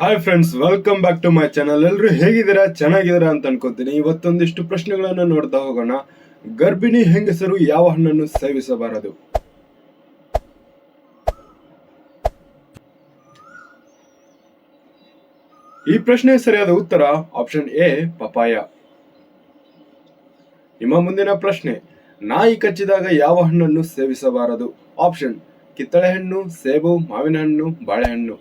Hi friends welcome back to my channel ಎಲ್ಲರೂ ಹೇಗಿದ್ದೀರಾ? ಚೆನ್ನಾಗಿದ್ದೀರಾ ಅಂತ ಅನ್ಕೋತೀನಿ. ಇವತ್ತೊಂದಿಷ್ಟು ಪ್ರಶ್ನೆಗಳನ್ನ ನೋಡ್ತಾ ಹೋಗೋಣ. ಗರ್ಭಿಣಿ ಹೆಂಗಸರು ಯಾವ ಹಣ್ಣನ್ನು ಸೇವಿಸಬಾರದು? ಈ ಪ್ರಶ್ನೆ ಸರಿಯಾದ ಉತ್ತರ ಆಪ್ಷನ್ ಎ ಪಪಾಯ ನಿಮ್ಮ ಮುಂದಿನ ಪ್ರಶ್ನೆ, ನಾಯಿ ಕಚ್ಚಿದಾಗ ಯಾವ ಹಣ್ಣನ್ನು ಸೇವಿಸಬಾರದು? ಆಪ್ಷನ್ ಕಿತ್ತಳೆ ಹಣ್ಣು, ಸೇಬು, ಮಾವಿನ ಹಣ್ಣು, ಬಾಳೆಹಣ್ಣು.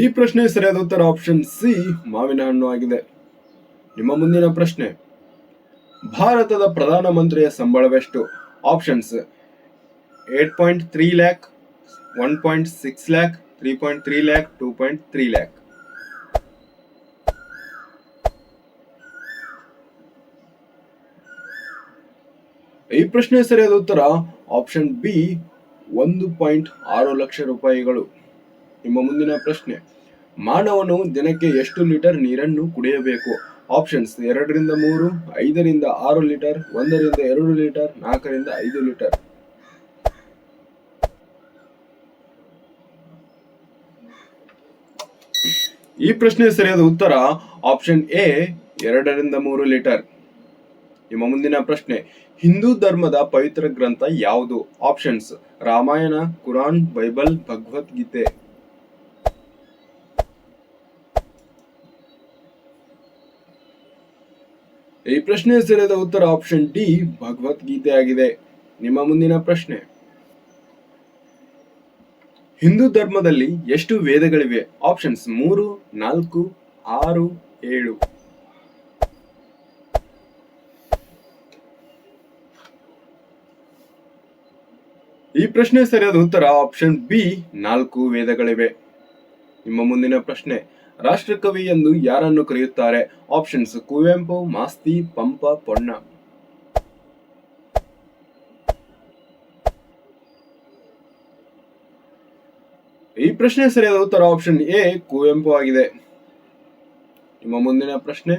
ಈ ಪ್ರಶ್ನೆ ಸರಿಯಾದ ಉತ್ತರ ಆಪ್ಷನ್ ಸಿ ಮಾವಿನ ಹಣ್ಣು ಆಗಿದೆ. ನಿಮ್ಮ ಮುಂದಿನ ಪ್ರಶ್ನೆ, ಭಾರತದ ಪ್ರಧಾನಮಂತ್ರಿಯ ಸಂಬಳವೆಷ್ಟು? Options eight point three lakh one point six lakh three point three lakh two point three lakh ಈ ಪ್ರಶ್ನೆ ಸರಿಯಾದ ಉತ್ತರ ಆಪ್ಷನ್ ಬಿ ಒಂದು ಪಾಯಿಂಟ್ ಆರು ಲಕ್ಷ ರೂಪಾಯಿಗಳು. ನಿಮ್ಮ ಮುಂದಿನ ಪ್ರಶ್ನೆ. ಮಾನವನು ದಿನಕ್ಕೆ ಎಷ್ಟು ಲೀಟರ್ ನೀರನ್ನು ಕುಡಿಯಬೇಕು? ಆಪ್ಷನ್ಸ್ ಎರಡರಿಂದ ಮೂರು, ಐದರಿಂದ ಆರು ಲೀಟರ್, ಒಂದರಿಂದ ಎರಡು ಲೀಟರ್, ನಾಲ್ಕರಿಂದ ಐದು ಲೀಟರ್. ಈ ಪ್ರಶ್ನೆ ಸರಿಯಾದ ಉತ್ತರ ಆಪ್ಷನ್ ಎ, ಎರಡರಿಂದ ಮೂರು ಲೀಟರ್. ನಿಮ್ಮ ಮುಂದಿನ ಪ್ರಶ್ನೆ, ಹಿಂದೂ ಧರ್ಮದ ಪವಿತ್ರ ಗ್ರಂಥ ಯಾವುದು? Options Ramayana, Quran, Bible, Bhagavad Gita. ಈ ಪ್ರಶ್ನೆ ಸರಿಯಾದ ಉತ್ತರ ಆಪ್ಷನ್ ಡಿ ಭಗವದ್ಗೀತೆ ಆಗಿದೆ ನಿಮ್ಮ ಮುಂದಿನ ಪ್ರಶ್ನೆ. ಹಿಂದೂ ಧರ್ಮದಲ್ಲಿ ಎಷ್ಟು ವೇದಗಳಿವೆ? ಆಪ್ಷನ್ಸ್ ಮೂರು, ನಾಲ್ಕು, ಆರು, ಏಳು. ಈ ಪ್ರಶ್ನೆ ಸರಿಯಾದ ಉತ್ತರ ಆಪ್ಷನ್ ಬಿ ನಾಲ್ಕು ವೇದಗಳಿವೆ. ನಿಮ್ಮ ಮುಂದಿನ ಪ್ರಶ್ನೆ. ರಾಷ್ಟ್ರಕವಿ ಎಂದು ಯಾರನ್ನು ಕರೆಯುತ್ತಾರೆ? ಆಪ್ಷನ್ಸ್ ಕುವೆಂಪು, ಮಾಸ್ತಿ, ಪಂಪ, ಪೊನ್ನ. ಈ ಪ್ರಶ್ನೆ ಸರಿಯಾದ ಉತ್ತರ ಆಪ್ಷನ್ ಎ, ಕುವೆಂಪು ಆಗಿದೆ. ನಿಮ್ಮ ಮುಂದಿನ ಪ್ರಶ್ನೆ,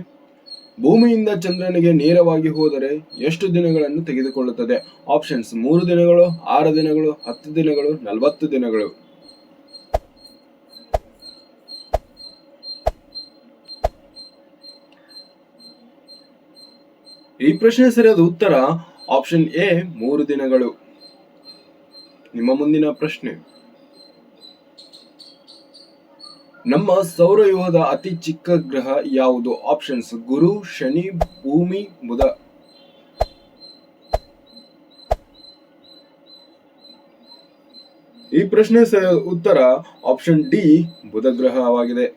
ಭೂಮಿಯಿಂದ ಚಂದ್ರನಿಗೆ ನೇರವಾಗಿ ಹೋದರೆ ಎಷ್ಟು ದಿನಗಳನ್ನು ತೆಗೆದುಕೊಳ್ಳುತ್ತದೆ? ಆಪ್ಷನ್ಸ್ ಮೂರು ದಿನಗಳು, ಆರು ದಿನಗಳು, ಹತ್ತು ದಿನಗಳು, ನಲವತ್ತು ದಿನಗಳು. ಈ ಪ್ರಶ್ನೆ ಸರಿಯಾದ ಉತ್ತರ ಆಪ್ಷನ್ ಎ ಮೂರು ದಿನಗಳು. ನಿಮ್ಮ ಮುಂದಿನ ಪ್ರಶ್ನೆ. ನಮ್ಮ ಸೌರವ್ಯೂಹದ ಅತಿ ಚಿಕ್ಕ ಗ್ರಹ ಯಾವುದು? ಆಪ್ಷನ್ಸ್ ಗುರು, ಶನಿ, ಭೂಮಿ, ಬುಧ. ಈ ಪ್ರಶ್ನೆ ಉತ್ತರ ಆಪ್ಷನ್ ಡಿ ಬುಧ ಗ್ರಹವಾಗಿದೆ.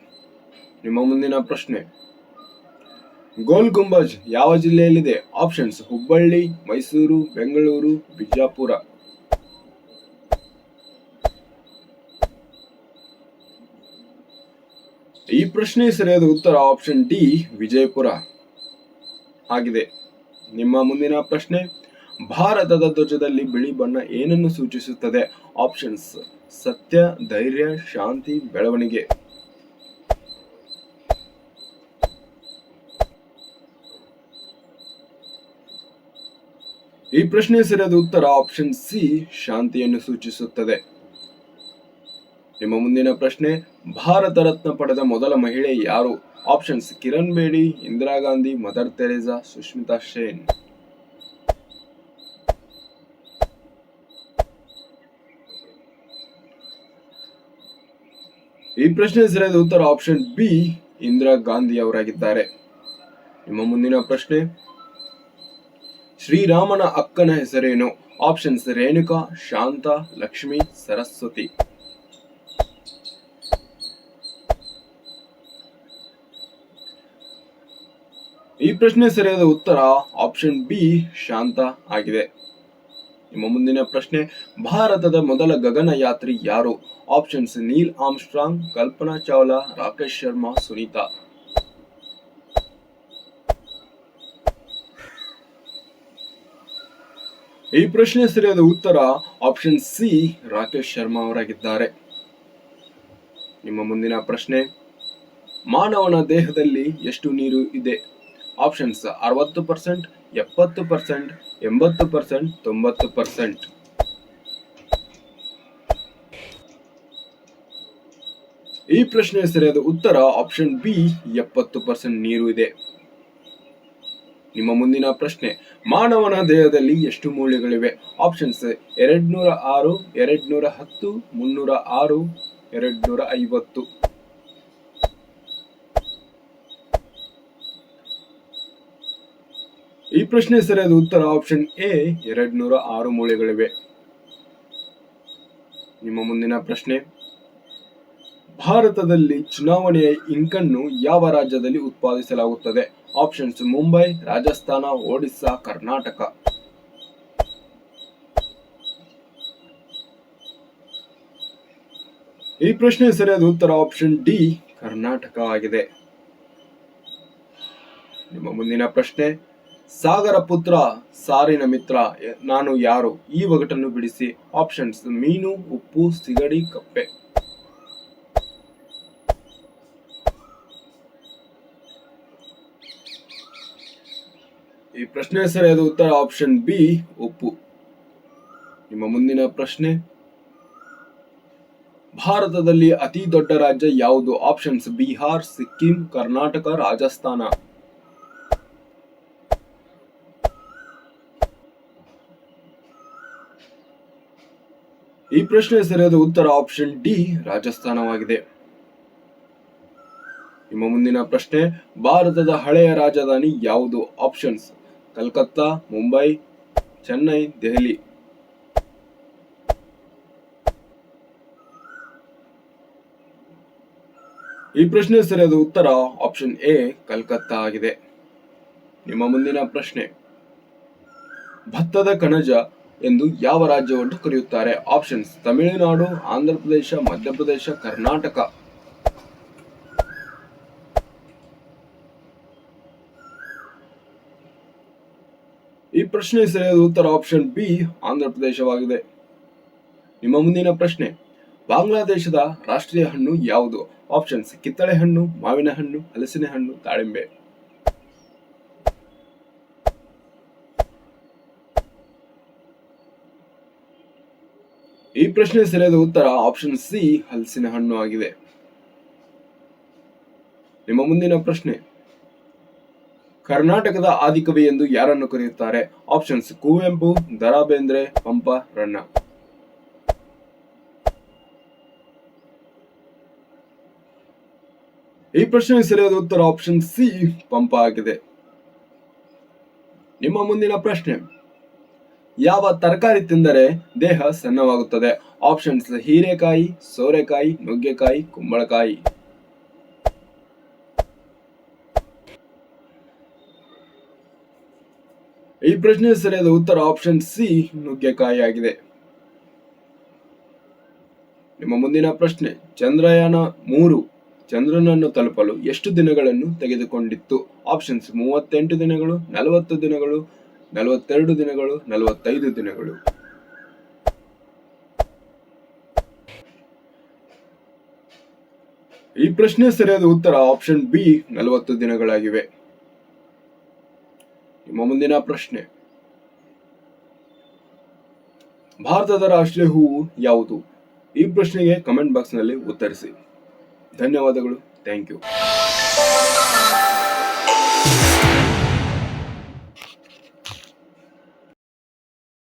ನಿಮ್ಮ ಮುಂದಿನ ಪ್ರಶ್ನೆ. ಗೋಲ್ ಗುಂಬಜ್ ಯಾವ ಜಿಲ್ಲೆಯಲ್ಲಿದೆ? ಆಪ್ಷನ್ಸ್ ಹುಬ್ಬಳ್ಳಿ, ಮೈಸೂರು, ಬೆಂಗಳೂರು, ಬಿಜಾಪುರ. ಈ ಪ್ರಶ್ನೆ ಸರಿಯಾದ ಉತ್ತರ ಆಪ್ಷನ್ ಡಿ, ವಿಜಯಪುರ ಆಗಿದೆ. ನಿಮ್ಮ ಮುಂದಿನ ಪ್ರಶ್ನೆ, ಭಾರತದ ಧ್ವಜದಲ್ಲಿ ಬಿಳಿ ಬಣ್ಣ ಏನನ್ನು ಸೂಚಿಸುತ್ತದೆ? ಆಪ್ಷನ್ಸ್, ಸತ್ಯ, ಧೈರ್ಯ, ಶಾಂತಿ, ಬೆಳವಣಿಗೆ. ಈ ಪ್ರಶ್ನೆ ಸರಿಯಾದ ಉತ್ತರ ಆಪ್ಷನ್ ಸಿ ಶಾಂತಿಯನ್ನು ಸೂಚಿಸುತ್ತದೆ. ನಿಮ್ಮ ಮುಂದಿನ ಪ್ರಶ್ನೆ, ಭಾರತ ರತ್ನ ಪಡೆದ ಮೊದಲ ಮಹಿಳೆ ಯಾರು? Options Kiran Bedi, Indira Gandhi, Mother Teresa, Sushmita Sen. ಈ ಪ್ರಶ್ನೆ ಸರಿಯಾದ ಉತ್ತರ ಆಪ್ಷನ್ ಬಿ ಇಂದಿರಾ ಗಾಂಧಿ ಅವರಾಗಿದ್ದಾರೆ. ನಿಮ್ಮ ಮುಂದಿನ ಪ್ರಶ್ನೆ ಶ್ರೀರಾಮನ ಅಕ್ಕನ ಹೆಸರೇನು? ಆಪ್ಷನ್ಸ್ ರೇಣುಕಾ, ಶಾಂತ, ಲಕ್ಷ್ಮಿ, ಸರಸ್ವತಿ. ಈ ಪ್ರಶ್ನೆ ಸರಿಯಾದ ಉತ್ತರ ಆಪ್ಷನ್ ಬಿ ಶಾಂತ ಆಗಿದೆ. ನಿಮ್ಮ ಮುಂದಿನ ಪ್ರಶ್ನೆ, ಭಾರತದ ಮೊದಲ ಗಗನಯಾತ್ರಿ ಯಾರು? Options Neil Armstrong Kalpana Chawla, Rakesh Sharma, Sunita. ಈ ಪ್ರಶ್ನೆ ಸರಿಯಾದ ಉತ್ತರ ಆಪ್ಷನ್ ಸಿ ರಾಕೇಶ್ ಶರ್ಮಾ ಅವರಾಗಿದ್ದಾರೆ. ನಿಮ್ಮ ಮುಂದಿನ ಪ್ರಶ್ನೆ, ಮಾನವನ ದೇಹದಲ್ಲಿ ಎಷ್ಟು ನೀರು ಇದೆ? ಆಪ್ಷನ್ಸ್ ಅರವತ್ತು ಪರ್ಸೆಂಟ್ ಎಪ್ಪತ್ತು ಪರ್ಸೆಂಟ್ ಎಂಬತ್ತು ಪರ್ಸೆಂಟ್ ತೊಂಬತ್ತು ಪರ್ಸೆಂಟ್ ಈ ಪ್ರಶ್ನೆ ಸರಿಯಾದ ಉತ್ತರ ಆಪ್ಷನ್ ಬಿ ಎಪ್ಪತ್ತು ಪರ್ಸೆಂಟ್ ನೀರು ಇದೆ. ನಿಮ್ಮ ಮುಂದಿನ ಪ್ರಶ್ನೆ. ಮಾನವನ ದೇಹದಲ್ಲಿ ಎಷ್ಟು ಮೂಳೆಗಳಿವೆ? ಆಪ್ಷನ್ಸ್ ಎರಡ್ ನೂರ ಆರು ಎರಡ್ ನೂರ ಹತ್ತು ಮುನ್ನೂರ ಆರು ಎರಡ್ ನೂರ ಐವತ್ತು ಈ ಪ್ರಶ್ನೆ ಸರಿಯಾದ ಉತ್ತರ ಆಪ್ಷನ್ ಎ ಎರಡ್ ನೂರ ಆರು ಮೂಳೆಗಳಿವೆ. ನಿಮ್ಮ ಮುಂದಿನ ಪ್ರಶ್ನೆ. ಭಾರತದಲ್ಲಿ ಚುನಾವಣೆಯ ಇಂಕನ್ನು ಯಾವ ರಾಜ್ಯದಲ್ಲಿ ಉತ್ಪಾದಿಸಲಾಗುತ್ತದೆ? ಆಪ್ಷನ್ಸ್ ಮುಂಬೈ ರಾಜಸ್ಥಾನ ಒಡಿಸ್ಸಾ ಕರ್ನಾಟಕ ಈ ಪ್ರಶ್ನೆ ಸರಿಯಾದ ಉತ್ತರ ಆಪ್ಷನ್ ಡಿ ಕರ್ನಾಟಕ ಆಗಿದೆ. ನಿಮ್ಮ ಮುಂದಿನ ಪ್ರಶ್ನೆ, ಸಾಗರ ಪುತ್ರ, ಸಾರಿನ ಮಿತ್ರ ನಾನು ಯಾರು? ಈ ಒಗಟನ್ನು ಬಿಡಿಸಿ. ಆಪ್ಷನ್ಸ್ ಮೀನು, ಉಪ್ಪು, ಸಿಗಡಿ, ಕಪ್ಪೆ. ಈ ಪ್ರಶ್ನೆ ಸರಿಯಾದ ಉತ್ತರ ಆಪ್ಷನ್ ಬಿ ಉಪ್ಪು ನಿಮ್ಮ ಮುಂದಿನ ಪ್ರಶ್ನೆ. ಭಾರತದಲ್ಲಿ ಅತಿ ದೊಡ್ಡ ರಾಜ್ಯ ಯಾವುದು? ಆಪ್ಷನ್ಸ್ ಬಿಹಾರ್, ಸಿಕ್ಕಿಂ, ಕರ್ನಾಟಕ, ರಾಜಸ್ಥಾನ. ಈ ಪ್ರಶ್ನೆ ಸರಿಯಾದ ಉತ್ತರ ಆಪ್ಷನ್ ಡಿ, ರಾಜಸ್ಥಾನವಾಗಿದೆ. ನಿಮ್ಮ ಮುಂದಿನ ಪ್ರಶ್ನೆ, ಭಾರತದ ಹಳೆಯ ರಾಜಧಾನಿ ಯಾವುದು? ಆಪ್ಷನ್ಸ್ ಕಲ್ಕತ್ತಾ, ಮುಂಬೈ, ಚೆನ್ನೈ, ದೆಹಲಿ. ಈ ಪ್ರಶ್ನೆ ಸರಿಯಾದ ಉತ್ತರ ಆಪ್ಷನ್ ಎ ಕಲ್ಕತ್ತಾ ಆಗಿದೆ. ನಿಮ್ಮ ಮುಂದಿನ ಪ್ರಶ್ನೆ. ಭತ್ತದ ಕಣಜ ಎಂದು ಯಾವ ರಾಜ್ಯವನ್ನು ಕರೆಯುತ್ತಾರೆ? ಆಪ್ಷನ್ಸ್ ತಮಿಳುನಾಡು ಆಂಧ್ರ ಪ್ರದೇಶ ಮಧ್ಯಪ್ರದೇಶ, ಕರ್ನಾಟಕ. ಈ ಪ್ರಶ್ನೆ ಸರಿಯಾದ ಉತ್ತರ ಆಪ್ಷನ್ ಬಿ ಆಂಧ್ರ ಪ್ರದೇಶವಾಗಿದೆ. ನಿಮ್ಮ ಮುಂದಿನ ಪ್ರಶ್ನೆ, ಬಾಂಗ್ಲಾದೇಶದ ರಾಷ್ಟ್ರೀಯ ಹಣ್ಣು ಯಾವುದು? ಆಪ್ಷನ್ಸ್ ಕಿತ್ತಳೆ ಹಣ್ಣು, ಮಾವಿನ ಹಣ್ಣು, ಹಲಸಿನ ಹಣ್ಣು, ದಾಳಿಂಬೆ. ಈ ಪ್ರಶ್ನೆ ಸರಿಯಾದ ಉತ್ತರ ಆಪ್ಷನ್ ಸಿ ಹಲಸಿನ ಹಣ್ಣು ಆಗಿದೆ. ನಿಮ್ಮ ಮುಂದಿನ ಪ್ರಶ್ನೆ ಕರ್ನಾಟಕದ ಆದಿಕವಿ ಎಂದು ಯಾರನ್ನು ಕರೆಯುತ್ತಾರೆ? ಆಪ್ಷನ್ಸ್ ಕುವೆಂಪು ದರಾ ಬೇಂದ್ರೆ ಪಂಪ, ರನ್ನ. ಈ ಪ್ರಶ್ನೆಗೆ ಸರಿಯಾದ ಉತ್ತರ ಆಪ್ಷನ್ ಸಿ ಪಂಪ ಆಗಿದೆ. ನಿಮ್ಮ ಮುಂದಿನ ಪ್ರಶ್ನೆ. ಯಾವ ತರಕಾರಿ ತಿಂದರೆ ದೇಹ ಸಣ್ಣವಾಗುತ್ತದೆ? ಆಪ್ಷನ್ಸ್ ಹೀರೆಕಾಯಿ, ಸೋರೆಕಾಯಿ, ನುಗ್ಗೆಕಾಯಿ, ಕುಂಬಳಕಾಯಿ. ಈ ಪ್ರಶ್ನೆ ಸರಿಯಾದ ಉತ್ತರ ಆಪ್ಷನ್ ಸಿ ನುಗ್ಗೆಕಾಯಿ ಆಗಿದೆ. ನಿಮ್ಮ ಮುಂದಿನ ಪ್ರಶ್ನೆ, ಚಂದ್ರಯಾನ ಮೂರು ಚಂದ್ರನನ್ನು ತಲುಪಲು ಎಷ್ಟು ದಿನಗಳನ್ನು ತೆಗೆದುಕೊಂಡಿತ್ತು? ಆಪ್ಷನ್ಸ್ ಮೂವತ್ತೆಂಟು ದಿನಗಳು, ನಲವತ್ತು ದಿನಗಳು, ನಲವತ್ತೆರಡು ದಿನಗಳು, ನಲವತ್ತೈದು ದಿನಗಳು. ಈ ಪ್ರಶ್ನೆ ಸರಿಯಾದ ಉತ್ತರ ಆಪ್ಷನ್ ಬಿ ನಲವತ್ತು ದಿನಗಳಾಗಿವೆ. ನಿಮ್ಮ ಮುಂದಿನ ಪ್ರಶ್ನೆ. ಭಾರತದ ರಾಷ್ಟ್ರೀಯ ಹೂವು ಯಾವುದು? ಈ ಪ್ರಶ್ನೆಗೆ ಕಮೆಂಟ್ ಬಾಕ್ಸ್ನಲ್ಲಿ ಉತ್ತರಿಸಿ. ಧನ್ಯವಾದಗಳು. Thank you